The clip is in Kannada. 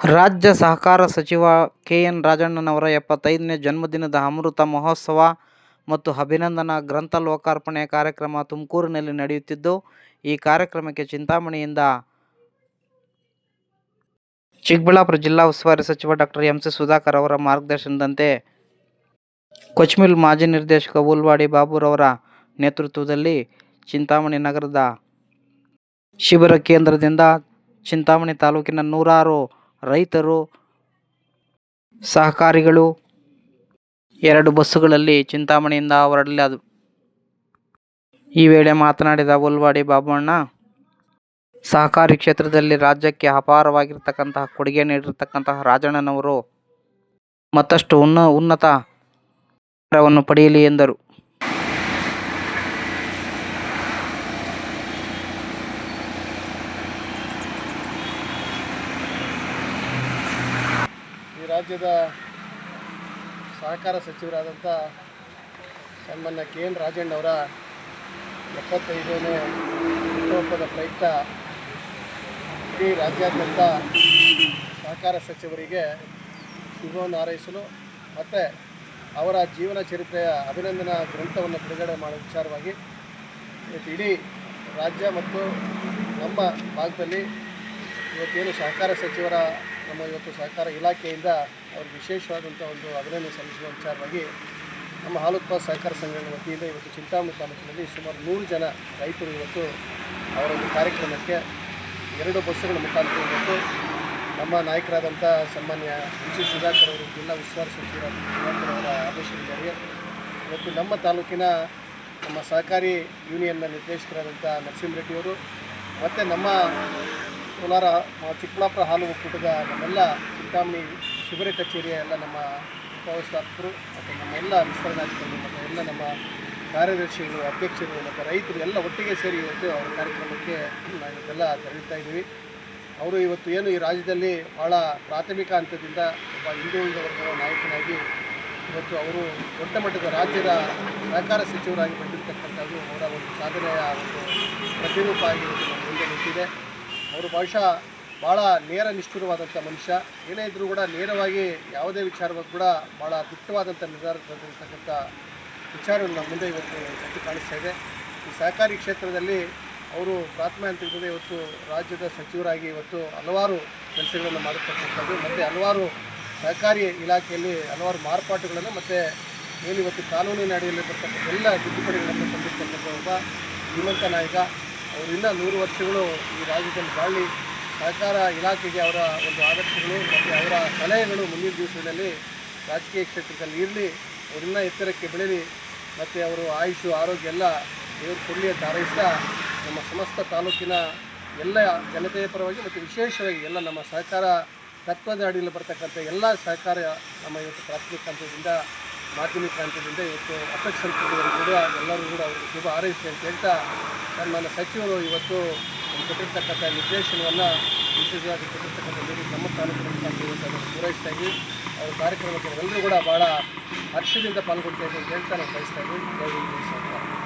ರಾಜ್ಯ ಸಹಕಾರ ಸಚಿವ ಕೆ. ಎನ್. ರಾಜಣ್ಣನವರ ಎಪ್ಪತ್ತೈದನೇ ಜನ್ಮದಿನದ ಅಮೃತ ಮಹೋತ್ಸವ ಮತ್ತು ಅಭಿನಂದನಾ ಗ್ರಂಥ ಲೋಕಾರ್ಪಣೆ ಕಾರ್ಯಕ್ರಮ ತುಮಕೂರಿನಲ್ಲಿ ನಡೆಯುತ್ತಿದ್ದು, ಈ ಕಾರ್ಯಕ್ರಮಕ್ಕೆ ಚಿಂತಾಮಣಿಯಿಂದ ಚಿಕ್ಕಬಳ್ಳಾಪುರ ಜಿಲ್ಲಾ ಉಸ್ತುವಾರಿ ಸಚಿವ ಡಾಕ್ಟರ್ ಎಂ. ಸಿ. ಸುಧಾಕರ್ ಅವರ ಮಾರ್ಗದರ್ಶನದಂತೆ ಕೊಚ್ಮಿಲ್ ಮಾಜಿ ನಿರ್ದೇಶಕ ಉಲ್ವಾಡಿ ಬಾಬುರವರ ನೇತೃತ್ವದಲ್ಲಿ ಚಿಂತಾಮಣಿ ನಗರದ ಶಿಬಿರ ಕೇಂದ್ರದಿಂದ ಚಿಂತಾಮಣಿ ತಾಲೂಕಿನ ನೂರಾರು ರೈತರು, ಸಹಕಾರಿಗಳು ಎರಡು ಬಸ್ಸುಗಳಲ್ಲಿ ಚಿಂತಾಮಣಿಯಿಂದ ಹೊರಡಲಾಯಿತು. ಈ ವೇಳೆ ಮಾತನಾಡಿದ ಹುಲ್ವಾಡಿ ಬಾಬಣ್ಣ, ಸಹಕಾರಿ ಕ್ಷೇತ್ರದಲ್ಲಿ ರಾಜ್ಯಕ್ಕೆ ಅಪಾರವಾಗಿರ್ತಕ್ಕಂತಹ ಕೊಡುಗೆ ನೀಡಿರ್ತಕ್ಕಂತಹ ರಾಜಣ್ಣನವರು ಮತ್ತಷ್ಟು ಉನ್ನತ ಉನ್ನತವನ್ನು ಪಡೆಯಲಿ ಎಂದರು. ಈ ರಾಜ್ಯದ ಸಹಕಾರ ಸಚಿವರಾದಂಥ ಸನ್ಮಾನ್ಯ ಕೆ. ಎನ್. ರಾಜಣ್ಣವರ ಎಪ್ಪತ್ತೈದನೇ ಹುಟ್ಟುಹಬ್ಬದ ಪ್ರಯುಕ್ತ ಇಡೀ ರಾಜ್ಯಾದ್ಯಂತ ಸಹಕಾರ ಸಚಿವರಿಗೆ ಶುಭವನ್ನು ಹಾರೈಸಲು ಮತ್ತು ಅವರ ಜೀವನ ಚರಿತ್ರೆಯ ಅಭಿನಂದನಾ ಗ್ರಂಥವನ್ನು ಬಿಡುಗಡೆ ಮಾಡುವ ವಿಚಾರವಾಗಿ ಇವತ್ತು ಇಡೀ ರಾಜ್ಯ ಮತ್ತು ನಮ್ಮ ಭಾಗದಲ್ಲಿ ಇವತ್ತೇನು ಸಹಕಾರ ಸಚಿವರ ನಮ್ಮ ಇವತ್ತು ಸಹಕಾರ ಇಲಾಖೆಯಿಂದ ಅವ್ರಿಗೆ ವಿಶೇಷವಾದಂಥ ಒಂದು ಅಭಿನಂದನೆ ಸಲ್ಲಿಸುವ ವಿಚಾರವಾಗಿ ನಮ್ಮ ಹಾಲು ಉತ್ಪಾದಕ ಸಹಕಾರ ಸಂಘಗಳ ವತಿಯಿಂದ ಇವತ್ತು ಚಿಂತಾಮಣಿ ತಾಲೂಕಿನಲ್ಲಿ ಸುಮಾರು ನೂರು ಜನ ರೈತರು ಇವತ್ತು ಅವರ ಒಂದು ಕಾರ್ಯಕ್ರಮಕ್ಕೆ ಎರಡು ಬಸ್ಸುಗಳ ಮುಖಾಂತರ ಇವತ್ತು ನಮ್ಮ ನಾಯಕರಾದಂಥ ಸನ್ಮಾನ್ಯ ಎಂ ಸಿ ಸುಧಾಕರ್ ಅವರು, ಜಿಲ್ಲಾ ಉಸ್ತುವಾರಿ ಸಚಿವ ಸುಧಾಕರ್ ಅವರ ಆದೇಶದ ಇವತ್ತು ನಮ್ಮ ತಾಲೂಕಿನ ನಮ್ಮ ಸಹಕಾರಿ ಯೂನಿಯನ್ನ ನಿರ್ದೇಶಕರಾದಂಥ ನರಸಿಂಹರೆಡ್ಡಿಯವರು ಮತ್ತು ನಮ್ಮ ಕೋಲಾರ ಚಿಕ್ಕಬಳ್ಳಾಪುರ ಹಾಲು ಒಕ್ಕೂಟದ ನಮ್ಮೆಲ್ಲ ಚಿಂತಾಮಣಿ ಶಿಬಿರ ಕಚೇರಿಯ ಎಲ್ಲ ನಮ್ಮ ಉಪವ್ಯವಸ್ಥಾಪಕರು ಮತ್ತು ನಮ್ಮೆಲ್ಲ ವಿಸ್ತರಣಾಧಿಕಾರಿಗಳು ಮತ್ತು ಎಲ್ಲ ನಮ್ಮ ಕಾರ್ಯದರ್ಶಿಗಳು, ಅಧ್ಯಕ್ಷರು, ಮತ್ತು ರೈತರು ಎಲ್ಲ ಒಟ್ಟಿಗೆ ಸೇರಿ ಇವತ್ತು ಅವರ ಕಾರ್ಯಕ್ರಮಕ್ಕೆ ನಾವು ಇದೆಲ್ಲ ತೆರಳುತ್ತಾ ಇದ್ದೀವಿ. ಅವರು ಇವತ್ತು ಏನು ಈ ರಾಜ್ಯದಲ್ಲಿ ಭಾಳ ಪ್ರಾಥಮಿಕ ಹಂತದಿಂದ ಒಬ್ಬ ಹಿಂದುಳಿದ ವರ್ಗದ ನಾಯಕನಾಗಿ ಇವತ್ತು ಅವರು ದೊಡ್ಡ ಮಟ್ಟದ ರಾಜ್ಯದ ಸಹಕಾರ ಸಚಿವರಾಗಿ ಬಂದಿರತಕ್ಕಂಥದ್ದು ಅವರ ಒಂದು ಸಾಧನೆಯ ಒಂದು ಪ್ರತಿರೂಪ ಆಗಿ ಮುಂದೆ ನಿಂತಿದೆ. ಅವರು ಬಹುಶಃ ಭಾಳ ನೇರ ನಿಷ್ಠುರವಾದಂಥ ಮನುಷ್ಯ. ಏನೇ ಇದ್ದರೂ ಕೂಡ ನೇರವಾಗಿ ಯಾವುದೇ ವಿಚಾರವಾಗಿ ಕೂಡ ಭಾಳ ದಿಟ್ಟವಾದಂಥ ನಿರ್ಧಾರ ತಗೊಂಡಿರ್ತಕ್ಕಂಥ ವಿಚಾರಗಳು ನಮ್ಮ ಮುಂದೆ ಇವತ್ತು ಎದ್ದು ಕಾಣಿಸ್ತಾ ಇದೆ. ಈ ಸಹಕಾರಿ ಕ್ಷೇತ್ರದಲ್ಲಿ ಅವರು ಪ್ರಾಥಮಿಕ ಇರೋದೇ ಇವತ್ತು ರಾಜ್ಯದ ಸಚಿವರಾಗಿ ಇವತ್ತು ಹಲವಾರು ಕೆಲಸಗಳನ್ನು ಮಾಡತಕ್ಕಂಥದ್ದು ಮತ್ತು ಹಲವಾರು ಸಹಕಾರಿ ಇಲಾಖೆಯಲ್ಲಿ ಹಲವಾರು ಮಾರ್ಪಾಟುಗಳನ್ನು ಮತ್ತು ಏನಿವತ್ತು ಕಾನೂನಿನ ಅಡಿಯಲ್ಲಿ ಬರ್ತಕ್ಕಂಥ ಎಲ್ಲ ತಿದ್ದುಪಡಿಗಳನ್ನು ತಂದಿರ್ತಕ್ಕಂಥ ಒಬ್ಬ ಶ್ರೀಮಂತ ನಾಯಕ. ಇನ್ನೂ ನೂರು ವರ್ಷಗಳು ಈ ರಾಜ್ಯದಲ್ಲಿ ಬಾಳಿ ಸಹಕಾರ ಇಲಾಖೆಗೆ ಅವರ ಒಂದು ಆದರ್ಶಗಳು ಮತ್ತು ಅವರ ಸಲಹೆಗಳು ಮುಂದಿನ ದಿವಸಗಳಲ್ಲಿ ರಾಜಕೀಯ ಕ್ಷೇತ್ರದಲ್ಲಿ ಇರಲಿ, ಅವರಿಂದ ಎತ್ತರಕ್ಕೆ ಬೆಳೀಲಿ ಮತ್ತು ಅವರು ಆಯುಷು, ಆರೋಗ್ಯ ಎಲ್ಲ ದೇವರು ಕೊಡಲಿ ಅಂತ ಹಾರೈಸ್ತಾ ನಮ್ಮ ಸಮಸ್ತ ತಾಲೂಕಿನ ಎಲ್ಲ ಜನತೆಯ ಪರವಾಗಿ ಮತ್ತು ವಿಶೇಷವಾಗಿ ಎಲ್ಲ ನಮ್ಮ ಸಹಕಾರ ತತ್ವದ ಅಡಿಯಲ್ಲಿ ಬರ್ತಕ್ಕಂಥ ಎಲ್ಲ ಸಹಕಾರ ನಮ್ಮ ಇವತ್ತು ಪ್ರಾಥಮಿಕ ಹಂತದಿಂದ ಮಾಧ್ಯಮಿಕ ಹಂತದಿಂದ ಇವತ್ತು ಅಪೇಕ್ಷ ಸಂಸ್ಥೆಗಳು ಕೂಡ ಎಲ್ಲರೂ ಕೂಡ ಅವರು ಶುಭ ಹಾರೈಸಲಿ ಅಂತ ಹೇಳ್ತಾ ನನ್ನ ಸಚಿವರು ಇವತ್ತು ಕೊಟ್ಟಿರ್ತಕ್ಕಂಥ ನಿರ್ದೇಶನವನ್ನು ವಿಶೇಷವಾಗಿ ಕೊಟ್ಟಿರ್ತಕ್ಕಂಥ ನೀರು ನಮ್ಮ ತಾಲೂಕಿನ ಪೂರೈಸ್ತಾ ಇದ್ವಿ. ಅವ್ರ ಕಾರ್ಯಕ್ರಮಕ್ಕೆ ಎಲ್ಲರೂ ಕೂಡ ಭಾಳ ಹರ್ಷದಿಂದ ಪಾಲ್ಗೊಳ್ತಾ ಇದ್ದೀವಿ ಅಂತ ಹೇಳ್ತಾ ನಾನು ಬಯಸ್ತಾ ಇದ್ದೀವಿ